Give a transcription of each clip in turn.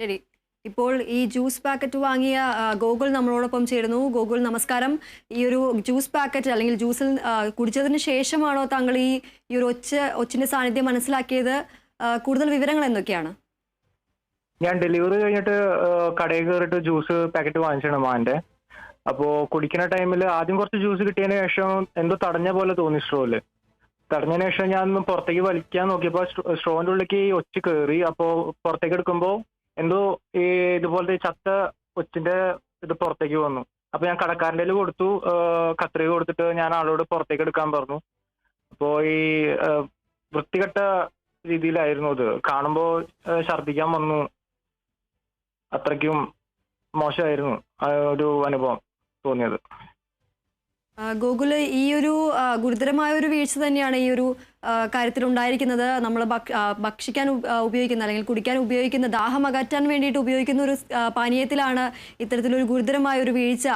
ശരി. ഇപ്പോൾ ഈ ജ്യൂസ് പാക്കറ്റ് വാങ്ങിയ ഗോകുൽ നമ്മളോടൊപ്പം ചേരുന്നു. ഗോകുൽ നമസ്കാരം. ഈ ഒരു ജ്യൂസ് പാക്കറ്റ് അല്ലെങ്കിൽ ജ്യൂസിൽ കുടിച്ചതിന് ശേഷമാണോ താങ്കൾ ഈ ഒരു ഒച്ച ഒച്ചിന്റെ സാന്നിധ്യം മനസ്സിലാക്കിയത്? കൂടുതൽ വിവരങ്ങൾ എന്തൊക്കെയാണ്? ഞാൻ ഡെലിവറി കഴിഞ്ഞിട്ട് കടയിൽ കയറിയിട്ട് ജ്യൂസ് പാക്കറ്റ് വാങ്ങിച്ചാണ് മാന്റെ അപ്പോൾ കുടിക്കുന്ന ടൈമിൽ ആദ്യം കുറച്ച് ജ്യൂസ് കിട്ടിയതിന് ശേഷം എന്തോ തടഞ്ഞ പോലെ തോന്നി സ്ട്രോയിൽ തടഞ്ഞതിന് ശേഷം ഞാൻ പുറത്തേക്ക് വലിക്കാൻ നോക്കിയപ്പോൾ സ്ട്രോന്റെ ഉള്ളിലേക്ക് ഒച്ച് കയറി. അപ്പോൾ പുറത്തേക്ക് എടുക്കുമ്പോൾ എന്തോ ഈ ഇതുപോലത്തെ ചത്ത കൊച്ചിന്റെ ഇത് പുറത്തേക്ക് വന്നു. അപ്പൊ ഞാൻ കടക്കാരന്റെ കൊടുത്തു. കത്രിക കൊടുത്തിട്ട് ഞാൻ ആളോട് പുറത്തേക്ക് എടുക്കാൻ പറഞ്ഞു. അപ്പോ ഈ വൃത്തികെട്ട രീതിയിലായിരുന്നു അത് കാണുമ്പോ ഛർദിക്കാൻ വന്നു. അത്രയ്ക്കും മോശമായിരുന്നു ഒരു അനുഭവം തോന്നിയത്. ഗോകുൽ ഈ ഒരു ഗുരുതരമായ ഒരു വീഴ്ച തന്നെയാണ് ഈ ഒരു ഉണ്ടായിരിക്കുന്നത് നമ്മൾ ഭക്ഷിക്കാൻ ഉപയോഗിക്കുന്ന അല്ലെങ്കിൽ കുടിക്കാൻ ഉപയോഗിക്കുന്ന ദാഹം അകറ്റാൻ വേണ്ടിയിട്ട് ഉപയോഗിക്കുന്ന ഒരു പാനീയത്തിലാണ് ഇത്തരത്തിലൊരു ഗുരുതരമായ ഒരു വീഴ്ച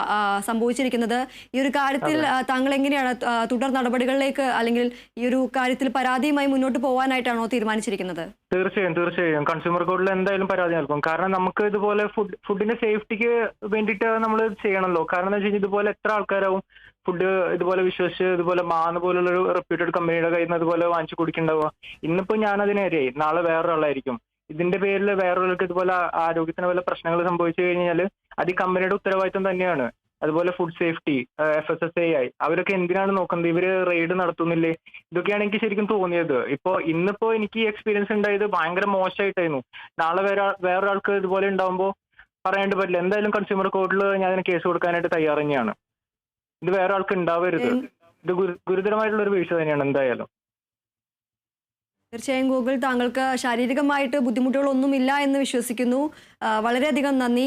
സംഭവിച്ചിരിക്കുന്നത്. ഈ ഒരു കാര്യത്തിൽ താങ്കൾ എങ്ങനെയാണ് തുടർ നടപടികളിലേക്ക് അല്ലെങ്കിൽ ഈ ഒരു കാര്യത്തിൽ പരാതിയുമായി മുന്നോട്ട് പോകാനായിട്ടാണോ തീരുമാനിച്ചിരിക്കുന്നത്? തീർച്ചയായും തീർച്ചയായും. കൺസ്യൂമർ കോഡിൽ എന്തായാലും പരാതി നൽകും. കാരണം നമുക്ക് ഇതുപോലെ ഫുഡ് ഫുഡിന്റെ സേഫ്റ്റിക്ക് വേണ്ടിയിട്ട് നമ്മൾ ചെയ്യണമല്ലോ കാരണം എന്താ വെച്ച് കഴിഞ്ഞാൽ ഇതുപോലെ എത്ര ആൾക്കാരാവും ഫുഡ് ഇതുപോലെ വിശ്വസിച്ച് ഇതുപോലെ മാന്ന് പോലുള്ള ഒരു റെപ്യൂട്ടഡ് കമ്പനിയുടെ കയ്യിൽ നിന്ന് ഇതുപോലെ വാങ്ങിച്ചു കുടിക്കണ്ടാവുക. ഇന്നിപ്പോ ഞാൻ അതിനെതിരെ നാളെ വേറൊരാളായിരിക്കും. ഇതിന്റെ പേരിൽ വേറൊരാൾക്ക് ഇതുപോലെ ആരോഗ്യത്തിന് വല്ല പ്രശ്നങ്ങൾ സംഭവിച്ചു കഴിഞ്ഞാൽ അത് ഈ കമ്പനിയുടെ ഉത്തരവാദിത്വം തന്നെയാണ്. അതുപോലെ food safety F S S I ആയി അവരൊക്കെ എന്തിനാണ് നോക്കുന്നത്? ഇവർ റെയ്ഡ് നടത്തുന്നില്ലേ? ഇതൊക്കെയാണ് എനിക്ക് ശരിക്കും തോന്നിയത്. ഇപ്പൊ ഇന്നിപ്പോ എനിക്ക് ഈ എക്സ്പീരിയൻസ് ഉണ്ടായത് ഭയങ്കര മോശമായിട്ടായിരുന്നു നാളെ വേറെ വേറൊരാൾക്ക് ഇതുപോലെ ഉണ്ടാവുമ്പോൾ പറയേണ്ടി പറ്റില്ല എന്തായാലും കൺസ്യൂമർ കോർട്ടിൽ ഞാൻ അതിന് കേസ് കൊടുക്കാനായിട്ട് തയ്യാറ് തന്നെയാണ് ഇത് വേറെ ആൾക്ക് ഉണ്ടാവരുത് ഇത് ഗുരു- ഗുരുതരമായിട്ടുള്ള ഒരു വീഴ്ച തന്നെയാണ് എന്തായാലും. തീർച്ചയായും ഗൂഗിൾ താങ്കൾക്ക് ശാരീരികമായിട്ട് ബുദ്ധിമുട്ടുകളൊന്നുമില്ല എന്ന് വിശ്വസിക്കുന്നു. വളരെയധികം നന്ദി.